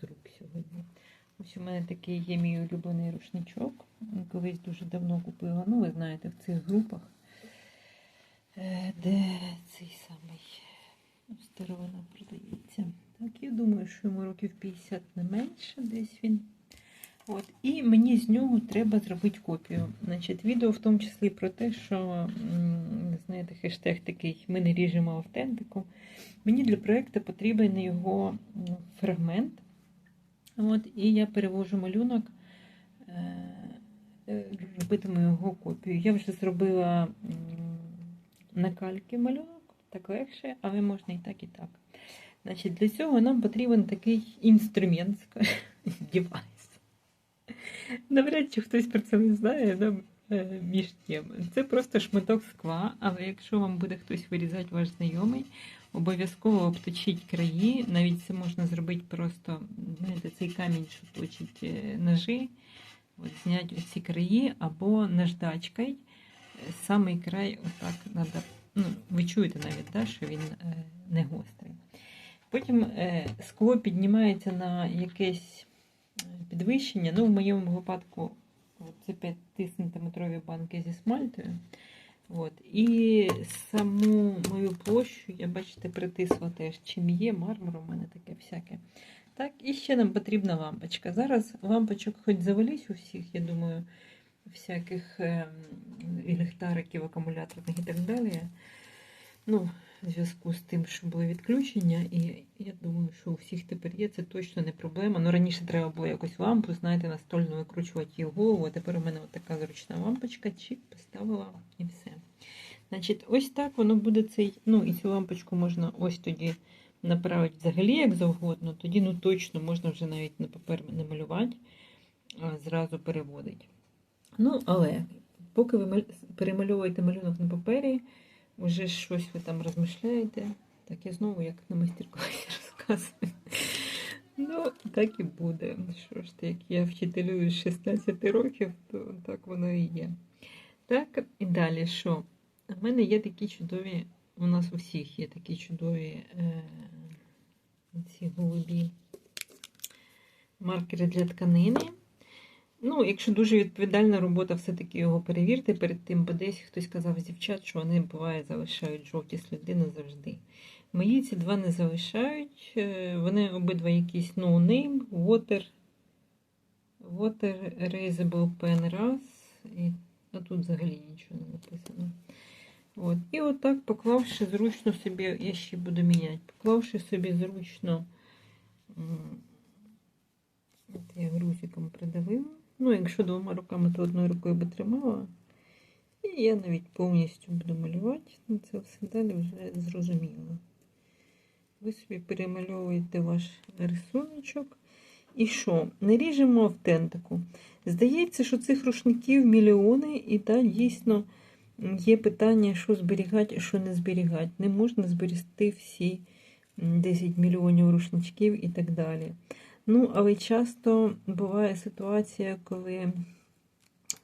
з рук сьогодні. Ось у мене такий є мій улюблений рушничок. Колись дуже давно купила. Ну, ви знаєте, в цих групах, е, де цей самий старовина продається. Так, я думаю, що йому років 50 не менше, десь він. От, і мені з нього треба зробити копію. Значить, відео в тому числі про те, що знаєте, хештег такий ми не ріжемо автентику. Мені для проєкту потрібен його фрагмент. От, і я перевожу малюнок, е, е, робитиму його копію. Я вже зробила м, на кальки малюнок, так легше, але можна і так, і так. Значить, для цього нам потрібен такий інструмент, девайс. Навряд чи хтось про це не знає, нам е, між теми. Це просто шматок скла, але якщо вам буде хтось вирізати ваш знайомий, обов'язково обточіть краї. Навіть це можна зробити просто, знаєте, цей камінь, що точить е, ножи, от, зняти оці краї або наждачкою. Самий край отак треба. Ну, ви чуєте навіть, да, що він е, не гострий. Потім е, скло піднімається на якесь підвищення. Ну, в моєму випадку це 5-сантиметрові банки зі смальтою. От. І саму мою площу, я бачите, притисла теж, чим є, мармур у мене таке всяке. Так, і ще нам потрібна лампочка. Зараз лампочок хоч завелись у всіх, я думаю, всяких е, ліхтариків, акумуляторних і так далі. Ну, в зв'язку з тим, що були відключення, і я думаю, що у всіх тепер є, це точно не проблема. Ну, раніше треба було якось лампу, знаєте, настольно викручувати її голову, а тепер у мене така зручна лампочка, чик, поставила і все. Значить, ось так воно буде цей. Ну, і цю лампочку можна ось тоді направити взагалі як завгодно, тоді ну точно можна вже навіть на папер не малювати, а зразу переводить. Ну, але поки ви перемальовуєте малюнок на папері, вже щось ви там розмишляєте. Так, я знову як на майстер-класі розказую. Ну, так і буде. Що ж як я вчителюю з 16 років, то так воно і є. Так, і далі що? У мене є такі чудові, у нас у всіх є такі чудові е, ці голубі маркери для тканини. Ну, якщо дуже відповідальна робота, все-таки його перевірте перед тим, бо десь хтось казав з дівчат, що вони буває залишають жовті сліди назавжди. Мої ці два не залишають. е, Вони обидва якісь name, water, water erasable pen раз. І, а тут взагалі нічого не написано. От. І отак, поклавши зручно собі, я ще буду міняти, поклавши собі зручно, от я грузиком придавила. Ну, якщо двома руками, то одною рукою би тримала. І я навіть повністю буду малювати. Ну, це все далі вже зрозуміло. Ви собі перемальовуєте ваш рисуночок. І що? Не ріжемо автентику. Здається, що цих рушників мільйони, і так дійсно є питання, що зберігати, що не зберігати. Не можна зберегти всі 10 мільйонів рушничків і так далі. Ну, але часто буває ситуація, коли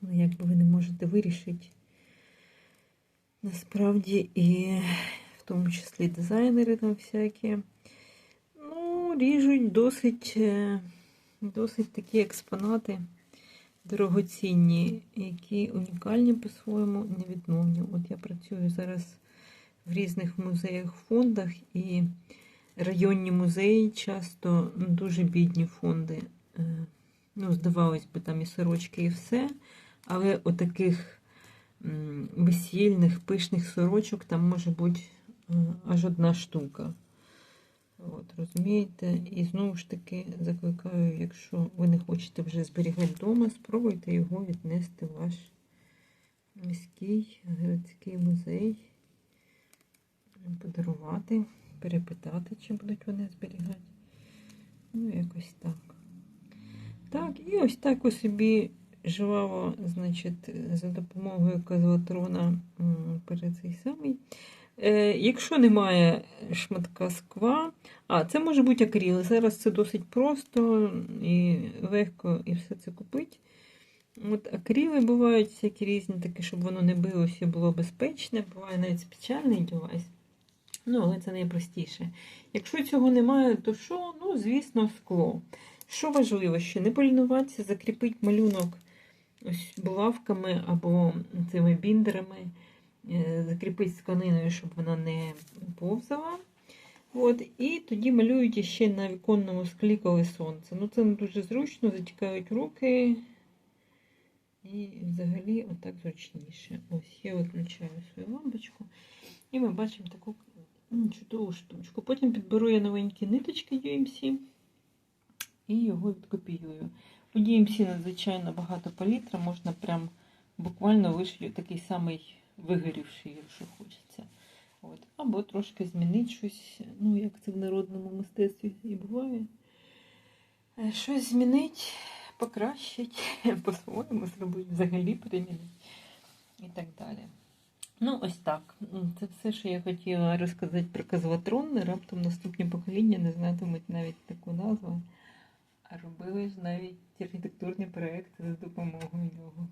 ну, якби ви не можете вирішити. Насправді і в тому числі дизайнери там всякі. Ну, ріжуть досить, е, досить такі експонати дорогоцінні, які унікальні по-своєму, невідмовні. От я працюю зараз в різних музеях, фондах і районні музеї часто ну, дуже бідні фонди. Е, Ну, здавалось би, там і сорочки, і все. Але отаких весільних, пишних сорочок там може бути е, аж одна штука. От, розумієте? І знову ж таки закликаю, якщо ви не хочете вже зберігати вдома, спробуйте його віднести в ваш міський городський музей, подарувати, перепитати, чи будуть вони зберігати. Ну, якось так. Так, і ось так у собі жваво, значить, за допомогою козлотрона перед цей самий. Е, якщо немає шматка скла, а це може бути акріл. Зараз це досить просто і легко і все це купити. От акріли бувають всякі різні, такі, щоб воно не билося і було безпечне. Буває навіть спеціальний девайс. Ну, але це найпростіше. Якщо цього немає, то що? Ну, звісно, скло. Що важливо, що не полінуватися, закріпити малюнок ось булавками або цими біндерами, е, закріпити з тканиною, щоб вона не повзала. От, і тоді малюють ще на віконному склі, коли сонце. Ну, це не дуже зручно, затікають руки. І взагалі отак зручніше. Ось я виключаю свою лампочку. І ми бачимо таку чудову штучку. Потім підберу я новенькі ниточки UMC і його відкопіюю. У DMC надзвичайно багато палітра, можна прям буквально вишити такий самий вигорівший, якщо хочеться. От. Або трошки змінити щось, ну як це в народному мистецтві і буває. Е, Щось змінити, покращити, по-своєму зробити, взагалі перемінити і так далі. Ну, ось так. Це все, що я хотіла розказати про Казватрон. Раптом наступні покоління не знатимуть навіть таку назву. А робили ж навіть архітектурні проекти за допомогою нього.